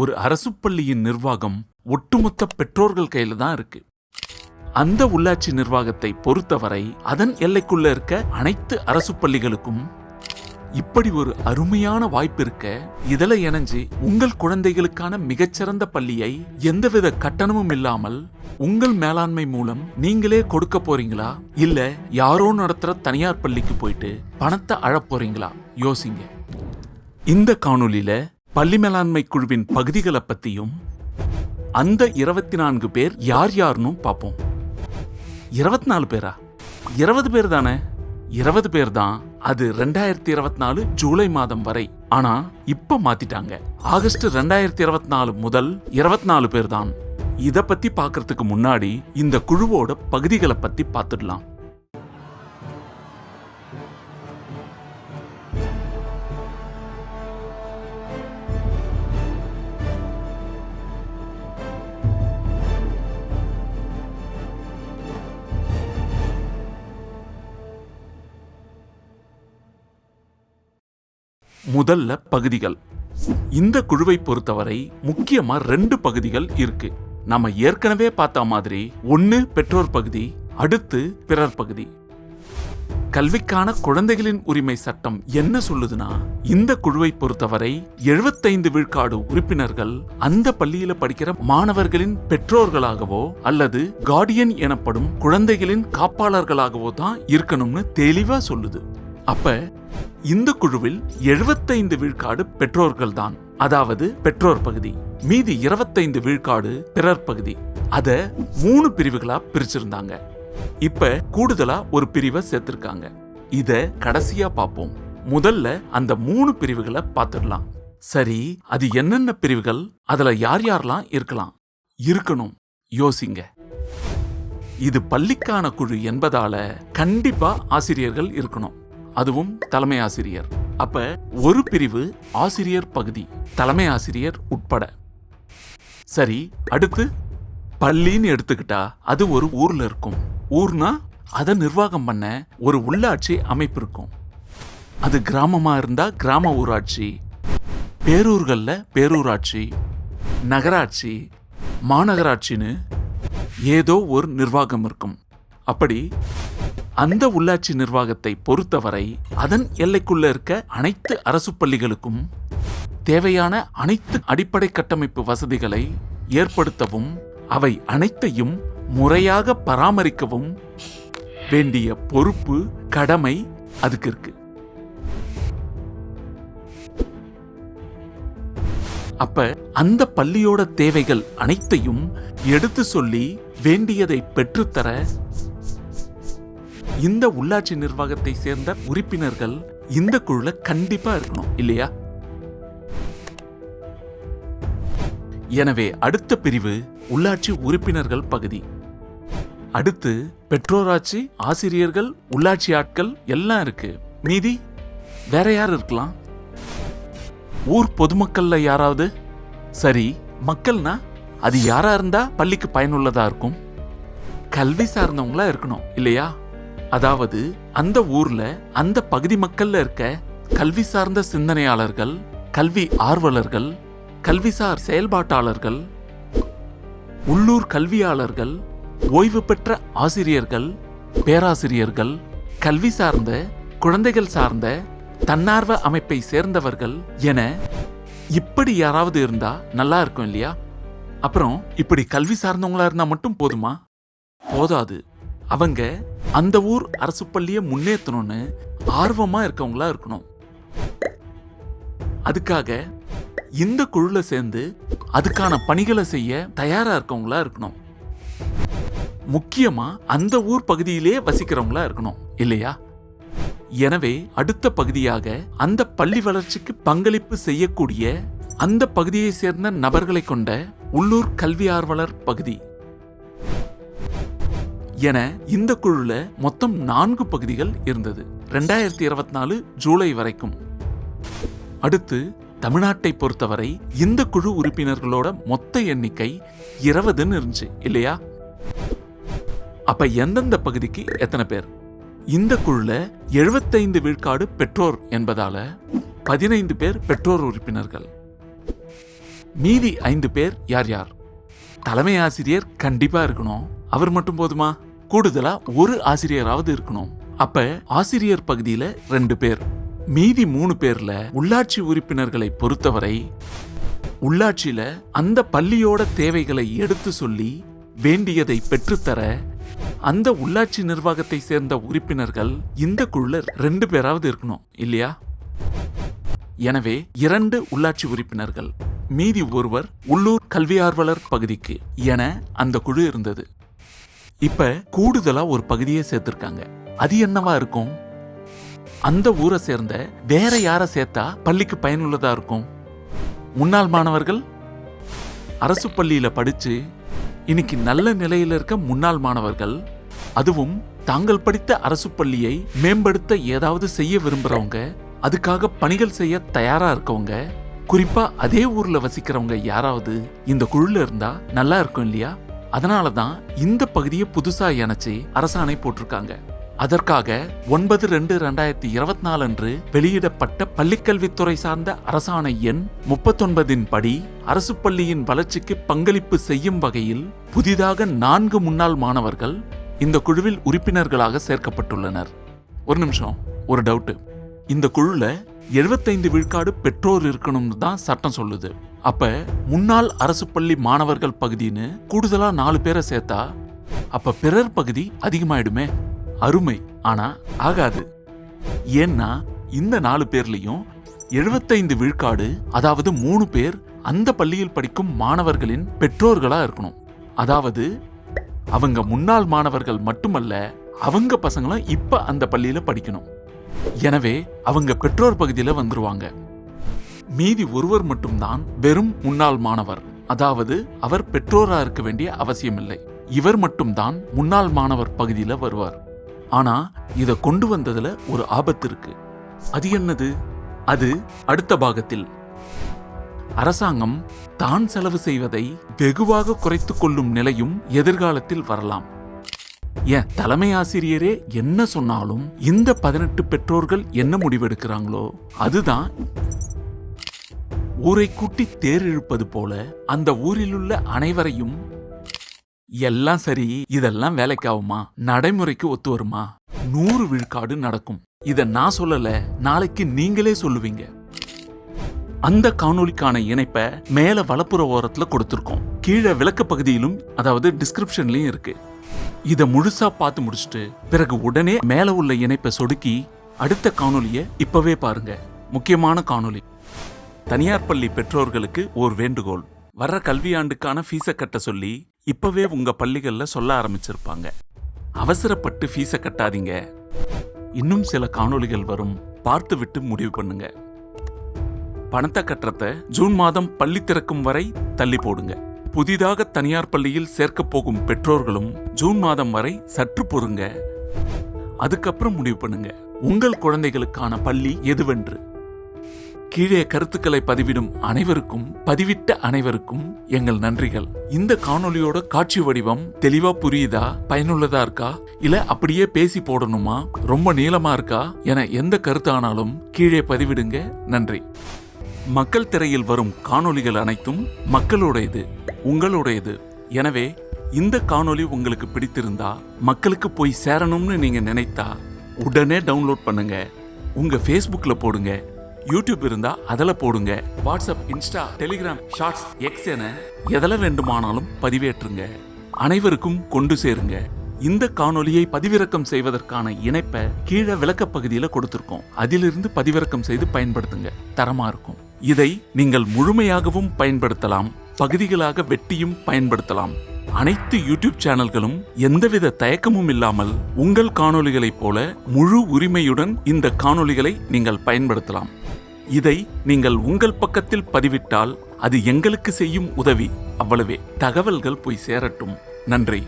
ஒரு அரசு பள்ளியின் நிர்வாகம் ஒட்டுமொத்த பெற்றோர்கள் கையில தான் இருக்கு. அந்த உள்ளாட்சி நிர்வாகத்தை பொறுத்தவரை அதன் எல்லைக்குள்ள இருக்க அனைத்து அரசு பள்ளிகளுக்கும் இப்படி ஒரு அருமையான வாய்ப்பு இருக்க இதில் இணைஞ்சு உங்கள் குழந்தைகளுக்கான மிகச்சிறந்த பள்ளியை எந்தவித கட்டணமும் இல்லாமல் உங்கள் மேலாண்மை மூலம் நீங்களே கொடுக்க போறீங்களா? இல்ல யாரோ நடத்துற தனியார் பள்ளிக்கு போயிட்டு பணத்தை அழப் போறீங்களா? யோசிங்க. இந்த காணொலியில பள்ளி மேலாண்மை குழுவின் பகுதிகளை பத்தியும் அந்த இருபத்தி நான்கு பேர் யார் யாருன்னு பார்ப்போம். இருபத்தி நாலு பேரா? இருபது பேர் தானே? இருபது பேர் தான். அது ரெண்டாயிரத்தி இருபத்தி நாலு ஜூலை மாதம் வரை. ஆனா இப்ப மாத்திட்டாங்க. ஆகஸ்ட் ரெண்டாயிரத்தி இருபத்தி நாலு முதல் இருபத்தி நாலு பேர் தான். இதை பத்தி பார்க்கறதுக்கு முன்னாடி இந்த குழுவோட பகுதிகளை பத்தி பார்த்துடலாம் முதல்ல பகுதிகள். இந்த குழுவை பொறுத்தவரை முக்கியமா ரெண்டு பகுதிகள் இருக்கு. நம்ம ஏற்கனவே பார்த்த மாதிரி ஒன்னு பெற்றோர் பகுதி அடுத்து பிறர் பகுதி. கல்விக்கான குழந்தைகளின் உரிமை சட்டம் என்ன சொல்லுதுன்னா இந்த குழுவை பொறுத்தவரை 75 விழுக்காடு உறுப்பினர்கள் அந்த பள்ளியில படிக்கிற மாணவர்களின் பெற்றோர்களாகவோ அல்லது கார்டியன் எனப்படும் குழந்தைகளின் காப்பாளர்களாகவோ தான் இருக்கணும்னு தெளிவா சொல்லுது. அப்ப இந்த குழுவில் 75 விழுக்காடு பெற்றோர்கள் தான் அதாவது பெற்றோர் பகுதி மீதி 25 விழுக்காடு பிறர் பகுதி. அத மூணு பிரிவுகளா பிரிச்சிருந்தாங்க. இப்ப கூடுதலா ஒரு பிரிவை சேர்த்திருக்காங்க. இத கடைசியா பார்ப்போம் முதல்ல அந்த மூணு பிரிவுகளை பார்த்துடலாம் சரி அது என்னென்ன பிரிவுகள்? அதுல யார் யாரெல்லாம் இருக்கலாம்? இருக்கணும். யோசிங்க. இது பள்ளிக்கான குழு என்பதால கண்டிப்பா ஆசிரியர்கள் இருக்கணும். அதுவும் தலைமை ஆசிரியர். அப்ப ஒரு பிரிவு ஆசிரியர் பகுதி தலைமை ஆசிரியர் உட்பட. சரி அடுத்து? பள்ளின்னு எடுத்துக்கிட்டா அது ஒரு ஊர்ல இருக்கும். ஊர்னா அதை நிர்வாகம் பண்ண ஒரு உள்ளாட்சி அமைப்பு இருக்கும். அது கிராமமா இருந்தா கிராம ஊராட்சி பேரூர்களில் பேரூராட்சி நகராட்சி மாநகராட்சின்னு ஏதோ ஒரு நிர்வாகம் இருக்கும். அப்படி அந்த உள்ளாட்சி நிர்வாகத்தை பொறுத்தவரை அதன் எல்லைக்குள்ள இருக்க அனைத்து அரசு பள்ளிகளுக்கும் தேவையான அனைத்து அடிப்படை கட்டமைப்பு வசதிகளை ஏற்படுத்தவும் அவை அனைத்தையும் முறையாக பராமரிக்கவும் வேண்டிய பொறுப்பு கடமை அதுக்கு இருக்கு. அப்ப அந்த பள்ளியோட தேவைகள் அனைத்தையும் எடுத்து சொல்லி வேண்டியதை பெற்றுத்தர இந்த உள்ளாட்சி நிர்வாகத்தை சேர்ந்த உறுப்பினர்கள் இந்த குழுல கண்டிப்பா இருக்கணும் இல்லையா? எனவே அடுத்த பிரிவு உள்ளாட்சி உறுப்பினர்கள் பகுதி. அடுத்து பெற்றோராட்சி ஆசிரியர்கள் உள்ளாட்சி ஆட்கள் எல்லாம் இருக்கு. மீதி வேற யார் இருக்கலாம்? ஊர் பொதுமக்கள்ல யாராவது? சரி மக்கள்னா அது யாரா இருந்தா பள்ளிக்கு பயனுள்ளதா இருக்கும்? கல்வி சார்ந்தவங்களா இருக்கணும் இல்லையா? அதாவது அந்த ஊர்ல அந்த பகுதி மக்கள்ல இருக்க கல்வி சார்ந்த சிந்தனையாளர்கள் கல்வி ஆர்வலர்கள் கல்விசார் செயல்பாட்டாளர்கள் உள்ளூர் கல்வியாளர்கள் ஓய்வு பெற்ற ஆசிரியர்கள் பேராசிரியர்கள் கல்வி சார்ந்த குழந்தைகள் சார்ந்த தன்னார்வ அமைப்பை சேர்ந்தவர்கள் என இப்படி யாராவது இருந்தா நல்லா இருக்கும் இல்லையா? அப்புறம் இப்படி கல்வி சார்ந்தவங்களா இருந்தா மட்டும் போதுமா? போதாது. அவங்க அந்த ஊர் அரசு பள்ளியை முன்னேற்றணும்னு ஆர்வமாக இருக்கவங்களா இருக்கணும். அதுக்காக இந்த குழுல சேர்ந்து அதுக்கான பணிகளை செய்ய தயாரா இருக்கவங்களா இருக்கணும். முக்கியமா அந்த ஊர் பகுதியிலே வசிக்கிறவங்களா இருக்கணும் இல்லையா? எனவே அடுத்த பகுதியாக அந்த பள்ளி வளர்ச்சிக்கு பங்களிப்பு செய்யக்கூடிய அந்த பகுதியை சேர்ந்த நபர்களை கொண்ட உள்ளூர் கல்வி ஆர்வலர் பகுதி. என இந்த குழுல மொத்தம் நான்கு பகுதிகள் இருந்தது. ரெண்டாயிரத்தி இருபத்தி நாலு ஜூலை வரைக்கும். அடுத்து தமிழ்நாட்டை பொறுத்தவரை இந்த குழு உறுப்பினர்களோட மொத்த எண்ணிக்கை இருபதுன்னு இருந்துச்சு இல்லையா? அப்ப எந்தெந்த பகுதிக்கு எத்தனை பேர்? இந்த குழுல 75 விழுக்காடு பெற்றோர் என்பதால பதினைந்து பேர் பெற்றோர் உறுப்பினர்கள். மீதி ஐந்து பேர் யார் யார்? தலைமை ஆசிரியர் கண்டிப்பா இருக்கணும். அவர் மட்டும் போதுமா? கூடுதலா ஒரு ஆசிரியராவது இருக்கணும். அப்ப ஆசிரியர் பகுதியில ரெண்டு பேர். மீதி மூணு பேர்ல உள்ளாட்சி உறுப்பினர்களை பொறுத்தவரை உள்ளாட்சியில அந்த பள்ளியோட தேவைகளை எடுத்து சொல்லி வேண்டியதை பெற்றுத்தர அந்த உள்ளாட்சி நிர்வாகத்தை சேர்ந்த உறுப்பினர்கள் இந்த குழுல ரெண்டு பேராவது இருக்கணும் இல்லையா? எனவே இரண்டு உள்ளாட்சி உறுப்பினர்கள் மீதி ஒருவர் உள்ளூர் கல்வியார்வலர் பகுதிக்கு என அந்த குழு இருந்தது. இப்ப கூடுதலா ஒரு பகுதியை சேர்த்திருக்காங்க. அது என்னவா இருக்கும்? அந்த ஊரை சேர்ந்த வேற யாரை சேர்த்தா பள்ளிக்கு பயனுள்ளதா இருக்கும்? முன்னாள் மாணவர்கள்? அரசு பள்ளியில படிச்சு இன்னைக்கு நல்ல நிலையில இருக்க முன்னாள் மாணவர்கள் அதுவும் தாங்கள் படித்த அரசு பள்ளியை மேம்படுத்த ஏதாவது செய்ய விரும்புறவங்க அதுக்காக பணிகள் செய்ய தயாரா இருக்கவங்க குறிப்பா அதே ஊர்ல வசிக்கிறவங்க யாராவது இந்த குழுல இருந்தா நல்லா இருக்கும் இல்லையா? அதனால தான் இந்த பகுதியை புதுசாக இணைச்சி அரசாணை போட்டிருக்காங்க. அதற்காக ஒன்பது ரெண்டு ரெண்டாயிரத்தி இருபத்தி நாலு அன்று வெளியிடப்பட்ட பள்ளிக்கல்வித்துறை சார்ந்த அரசாணை எண் முப்பத்தொன்பதின் படி அரசு பள்ளியின் வளர்ச்சிக்கு பங்களிப்பு செய்யும் வகையில் புதிதாக நான்கு முன்னாள் மாணவர்கள் இந்த குழுவில் உறுப்பினர்களாக சேர்க்கப்பட்டுள்ளனர். ஒரு நிமிஷம் ஒரு டவுட்டு. இந்த குழுல 75 விழுக்காடு பெற்றோர் இருக்கணும்னு தான் சட்டம் சொல்லுது. அப்ப முன்னாள் அரசு பள்ளி மாணவர்கள் பகுதின்னு கூடுதலா நாலு பேரை சேர்த்தா அப்ப பிறர் பகுதி அதிகமாயிடுமே. அருமை. ஆனா ஆகாது. ஏன்னா இந்த நாலு பேர்லயும் 75 விழுக்காடு அதாவது மூணு பேர் அந்த பள்ளியில் படிக்கும் மாணவர்களின் பெற்றோர்களா இருக்கணும். அதாவது அவங்க முன்னாள் மாணவர்கள் மட்டுமல்ல அவங்க பசங்களும் இப்ப அந்த பள்ளியில படிக்கணும். எனவே அவங்க பெற்றோர் பகுதியில் வந்துருவாங்க. மீதி ஒருவர் மட்டும்தான் வெறும் முன்னாள் மாணவர். அதாவது அவர் பெற்றோரா இருக்க வேண்டிய அவசியமில்லை. இவர் மட்டும்தான் முன்னாள் மாணவர் பகுதியில் வருவார். ஆனா இதை கொண்டு வந்ததுல ஒரு ஆபத்து இருக்கு. அது என்னது? அது அடுத்த பாகத்தில். அரசாங்கம் தான் செலவு செய்வதை வெகுவாக குறைத்து கொள்ளும் நிலையும் எதிர்காலத்தில் வரலாம். ஏன் தலைமை ஆசிரியரே என்ன சொன்னாலும் இந்த பதினெட்டு பெற்றோர்கள் என்ன முடிவெடுக்கிறாங்களோ அதுதான் ஊரை கூட்டி தேர் இழுப்பது போல அந்த ஊரிலுள்ள அனைவரையும் எல்லாம் சரி இதெல்லாம் வேலைக்காகுமா? நடைமுறைக்கு ஒத்து வருமா? நூறு விழுக்காடு நடக்கும். இத நான் சொல்லல நாளைக்கு நீங்களே சொல்லுவீங்க. அந்த காணொலிக்கான இணைப்பை மேல வலப்புற ஓரத்துல கொடுத்துருக்கோம். கீழே விளக்க பகுதியிலும் அதாவது டிஸ்கிரிப்ஷன்லயும் இருக்கு. இத முழுசா பார்த்து முடிச்சுட்டு பிறகு உடனே மேல உள்ள இணைப்பை சொடுக்கி அடுத்த காணொலியை இப்பவே பாருங்க. முக்கியமான காணொலி தனியார் பள்ளி பெற்றோர்களுக்கு ஒரு வேண்டுகோள். வர்ற கல்வியாண்டுக்கான ஃபீஸை கட்ட சொல்லி இப்பவே உங்க பள்ளிகளில் சொல்ல ஆரம்பிச்சிருப்பாங்க. அவசரப்பட்டு ஃபீஸை கட்டாதீங்க. இன்னும் சில காணொலிகள் வரும். பார்த்து விட்டு முடிவு பண்ணுங்க. பணத்தை கட்டுறத ஜூன் மாதம் பள்ளி திறக்கும் வரை தள்ளி போடுங்க. புதிதாக தனியார் பள்ளியில் சேர்க்கப் போகும் பெற்றோர்களும் ஜூன் மாதம் வரை சற்று பொறுங்க. அதுக்கப்புறம் முடிவு பண்ணுங்க. உங்கள் குழந்தைகளுக்கான பள்ளி எதுவென்று. கீழே கருத்துக்களை பதிவிடும் அனைவருக்கும் பதிவிட்ட அனைவருக்கும் எங்கள் நன்றிகள். இந்த காணொளியோட காட்சி வடிவம் தெளிவா புரியுதா? பயனுள்ளதா இருக்கா? இல்ல அப்படியே பேசி போடணுமா? ரொம்ப நீளமா இருக்கா? என எந்த கருத்தானாலும் கீழே பதிவிடுங்க. நன்றி. மக்கள் திரையில் வரும் காணொளிகள் அனைத்தும் மக்களுடையது உங்களுடையது. எனவே இந்த காணொளி உங்களுக்கு பிடித்திருந்தா மக்களுக்கு போய் சேரணும்னு நீங்க நினைத்தா உடனே டவுன்லோட் பண்ணுங்க. உங்க ஃபேஸ்புக்ல போடுங்க யூடியூப் இருந்தா அதில் போடுங்க. WhatsApp Insta Telegram shorts X என எதில் வேண்டுமானாலும் பதிவேற்றுங்க. அனைவருக்கும் கொண்டு சேருங்க. இந்த காணொலியை பதிவிறக்கம் செய்வதற்கான இணைப்பை கீழே விளக்க பகுதியில் கொடுத்துருக்கோம். அதிலிருந்து பதிவிறக்கம் செய்து பயன்படுத்துங்க. தரமா இருக்கும். இதை நீங்கள் முழுமையாகவும் பயன்படுத்தலாம் பகுதிகளாக வெட்டியும் பயன்படுத்தலாம். அனைத்து யூடியூப் சேனல்களும் எந்தவித தயக்கமும் இல்லாமல் உங்கள் காணொளிகளைப் போல முழு உரிமையுடன் இந்த காணொளிகளை நீங்கள் பயன்படுத்தலாம். இதை நீங்கள் உங்கள் பக்கத்தில் பதிவிட்டால் அது எங்களுக்கு செய்யும் உதவி. அவ்வளவே. தகவல்கள் போய் சேரட்டும். நன்றி.